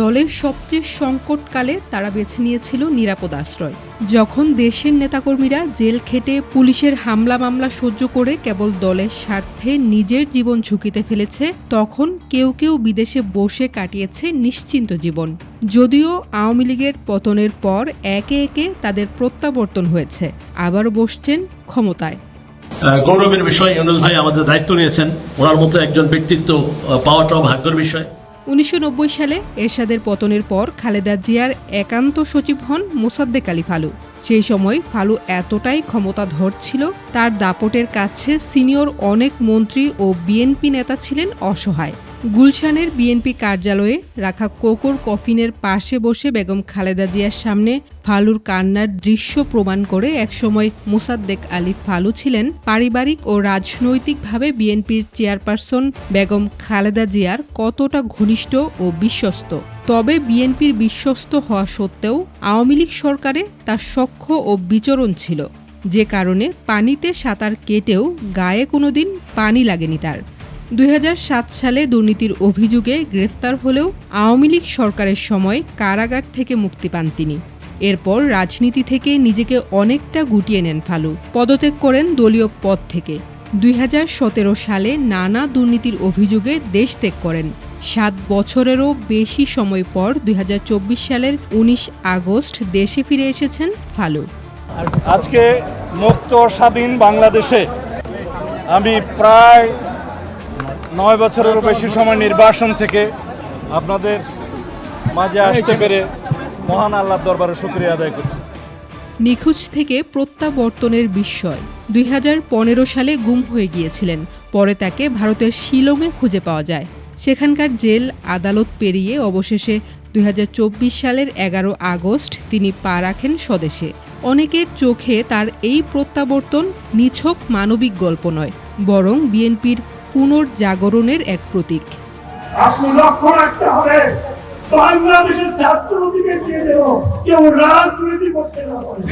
দলের সবচেয়ে সংকটকালে তারা বেছে নিয়েছিল নিরাপদ আশ্রয়। যখন দেশের নেতাকর্মীরা জেল খেটে পুলিশের হামলা মামলা সহ্য করে কেবল দলের স্বার্থে নিজের জীবন ঝুঁকিতে ফেলেছে, তখন কেউ কেউ বিদেশে বসে কাটিয়েছে নিশ্চিন্ত জীবন। যদিও আওয়ামী লীগের পতনের পর একে একে তাদের প্রত্যাবর্তন হয়েছে, আবার বসছেন ক্ষমতায়। গৌরবের বিষয়, ইউনুস ভাই আমাদের দায়িত্ব নিয়েছেন। ওনার মতো একজন ব্যক্তিত্ব পাওয়াটাও ভাগ্যের বিষয়। উনিশশো নব্বই সালে এরশাদের পতনের পর খালেদা জিয়ার একান্ত সচিব হন মোসাদ্দেক আলী ফালু। সেই সময় ফালু এতটাই ক্ষমতাধর ছিল, তার দাপটের কাছে সিনিয়র অনেক মন্ত্রী ও বিএনপি নেতা ছিলেন অসহায়। গুলশানের বিএনপি কার্যালয়ে রাখা কোকোর কফিনের পাশে বসে বেগম খালেদা জিয়ার সামনে ফালুর কান্নার দৃশ্য প্রমাণ করে একসময় মুসাদ্দেক আলী ফালু ছিলেন পারিবারিক ও রাজনৈতিকভাবে বিএনপির চেয়ারপারসন বেগম খালেদা জিয়ার কতটা ঘনিষ্ঠ ও বিশ্বস্ত। তবে বিএনপির বিশ্বস্ত হওয়া সত্ত্বেও আওয়ামী লীগ সরকারে তার সখ্য ও বিচরণ ছিল। যে কারণে পানিতে সাঁতার কেটেও গায়ে কোনোদিন পানি লাগেনি তার। দুই হাজার সাত সালে দুর্নীতির অভিযোগে গ্রেফতার হলেও আওয়ামী লীগ সরকারের সময় কারাগার থেকে মুক্তি পান তিনি। এরপর রাজনীতি থেকে নিজেকে অনেকটা গুটিয়ে নেন ফালু। পদত্যাগ করেন দলীয় পদ থেকে। দুই হাজার সতেরো সালে নানা দুর্নীতির অভিযোগে দেশ ত্যাগ করেন। সাত বছরেরও বেশি সময় পর দুই হাজার চব্বিশ সালের ১৯ আগস্ট দেশে ফিরে এসেছেন ফালু। আজকে মুক্ত স্বাধীন বাংলাদেশে আমি প্রায় নয় বছরেরও বেশি সময় নির্বাসন থেকে আপনাদের মাঝে আসতে পেরে মহান আল্লাহর দরবারে শুক্রিয়া আদায় করছি। নিখোঁজ থেকে প্রত্যাবর্তনের বিস্ময়। দুই হাজার পনেরো সালে গুম হয়ে গিয়েছিলেন। পরে তাকে ভারতের শিলংয়ে খুঁজে পাওয়া যায়। সেখানকার জেল আদালত পেরিয়ে অবশেষে দুই হাজার চব্বিশ সালের এগারো আগস্ট তিনি পা রাখেন স্বদেশে। অনেকের চোখে তার এই প্রত্যাবর্তন নিছক মানবিক গল্প নয়, বরং বিএনপির পুনর্জাগরণের এক প্রতীক। আপনি লক্ষ্য রাখতে হবে বাংলাদেশের ছাত্রলীগকে দিয়ে যেন কেউ রাজনীতি করতে না পারে।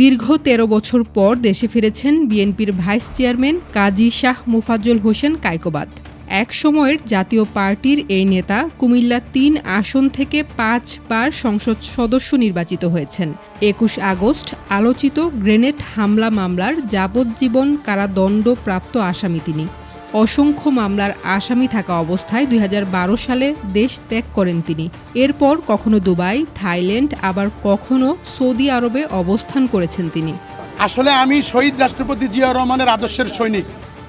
দীর্ঘ তেরো বছর পর দেশে ফিরেছেন বিএনপির ভাইস চেয়ারম্যান কাজী শাহ মুফাজ্জল হোসেন কায়কোবাদ। এক সময়ের জাতীয় পার্টির এই নেতা কুমিল্লা তিন আসন থেকে পাঁচবার সংসদ সদস্য নির্বাচিত হয়েছেন। একুশ আগস্ট আলোচিত গ্রেনেড হামলা মামলার যাবজ্জীবন কারাদণ্ডপ্রাপ্ত আসামি তিনি। অসংখ্য মামলার আসামি থাকা অবস্থায় দুই হাজার বারো সালে দেশ ত্যাগ করেন তিনি। এরপর কখনো দুবাই, থাইল্যান্ড, আবার কখনো সৌদি আরবে অবস্থান করেছেন তিনি। আসলে আমি শহীদ রাষ্ট্রপতি জিয়া রহমানের আদর্শের সৈনিক।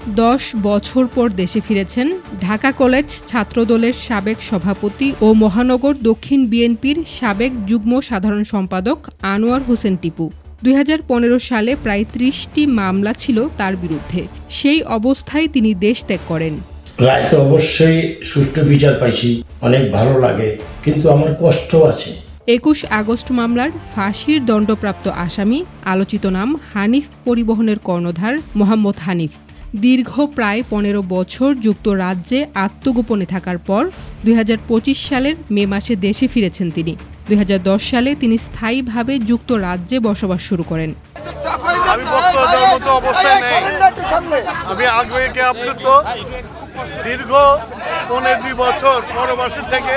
দশ বছর পর দেশে ফিরেছেন ঢাকা কলেজ ছাত্রদলের সাবেক সভাপতি ও মহানগর দক্ষিণ বিএনপির সাবেক যুগ্ম সাধারণ সম্পাদক আনোয়ার হোসেন টিপু। দুই হাজার পনেরো সালে প্রায় ত্রিশটি মামলা ছিল তার বিরুদ্ধে। সেই অবস্থায় তিনি দেশ ত্যাগ করেন। রায় তো অবশ্যই সুষ্ঠু বিচার পাইছি অনেক ভালো লাগে কিন্তু আমার কষ্ট আছে। একুশ আগস্ট মামলার ফাঁসির দণ্ডপ্রাপ্ত আসামি আলোচিত নাম হানিফ পরিবহনের কর্ণধার মোহাম্মদ হানিফ। দীর্ঘ প্রায় পনেরো বছর যুক্তরাজ্যে আত্মগোপনে থাকার পর দু হাজার পঁচিশ সালের মে মাসে দেশে ফিরেছেন তিনি। দুই সালে তিনি স্থায়ীভাবে যুক্তরাজ্যে বসবাস শুরু করেন। দীর্ঘ পনেরো দুই বছর পরবাসী থেকে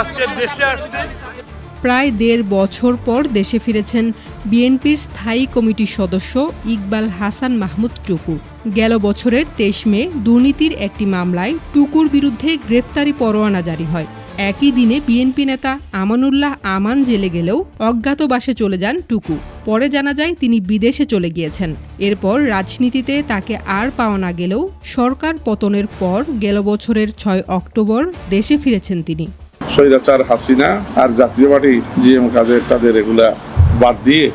আজকে দেশে আসছি। প্রায় দেড় বছর পর দেশে ফিরেছেন বিএনপির স্থায়ী কমিটির সদস্য ইকবাল হাসান মাহমুদ টুকু। গেল বছরের তেইশ মে দুর্নীতির একটি মামলায় টুকুর বিরুদ্ধে গ্রেফতারি পরোয়ানা জারি হয়। একই দিনে বিএনপি নেতা আমানুল্লাহ আমান জেলে গেলেও অজ্ঞাতবাসে চলে যান টুকু। পরে জানা যায় তিনি বিদেশে চলে গিয়েছেন। এরপর রাজনীতিতে তাকে আর পাওয়া না গেলেও সরকার পতনের পর গেল বছরের ছয় অক্টোবর দেশে ফিরেছেন তিনি। স্বৈরাচার হাসিনা আর জাতীয় পার্টি জিএম কাদের তাদের এগুলা বাদ দিয়ে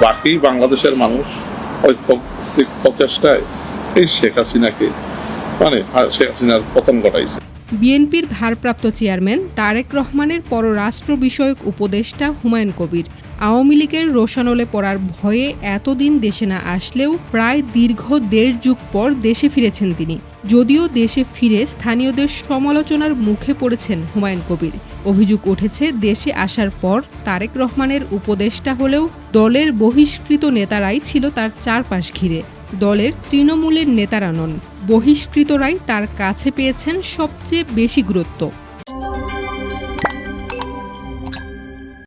বাকি বাংলাদেশের মানুষ ঐক্যিক প্রচেষ্টায় এই শেখ হাসিনাকে মানে শেখ হাসিনার পতন ঘটাইছে। বিএনপির ভারপ্রাপ্ত চেয়ারম্যান তারেক রহমানের পররাষ্ট্র বিষয়ক উপদেষ্টা হুমায়ুন কবির আওয়ামী লীগের রোশানলে পড়ার ভয়ে এতদিন দেশে না আসলেও প্রায় দীর্ঘ দেড় যুগ পর দেশে ফিরেছেন তিনি। যদিও দেশে ফিরে স্থানীয়দের সমালোচনার মুখে পড়েছেন হুমায়ুন কবির। অভিযোগ উঠেছে, দেশে আসার পর তারেক রহমানের উপদেষ্টা হলেও দলের বহিষ্কৃত নেতারাই ছিল তার চারপাশ ঘিরে। দলের তৃণমূলের নেতারা নন, বহিষ্কৃতরাই তার কাছে পেয়েছেন সবচেয়ে বেশি গুরুত্ব।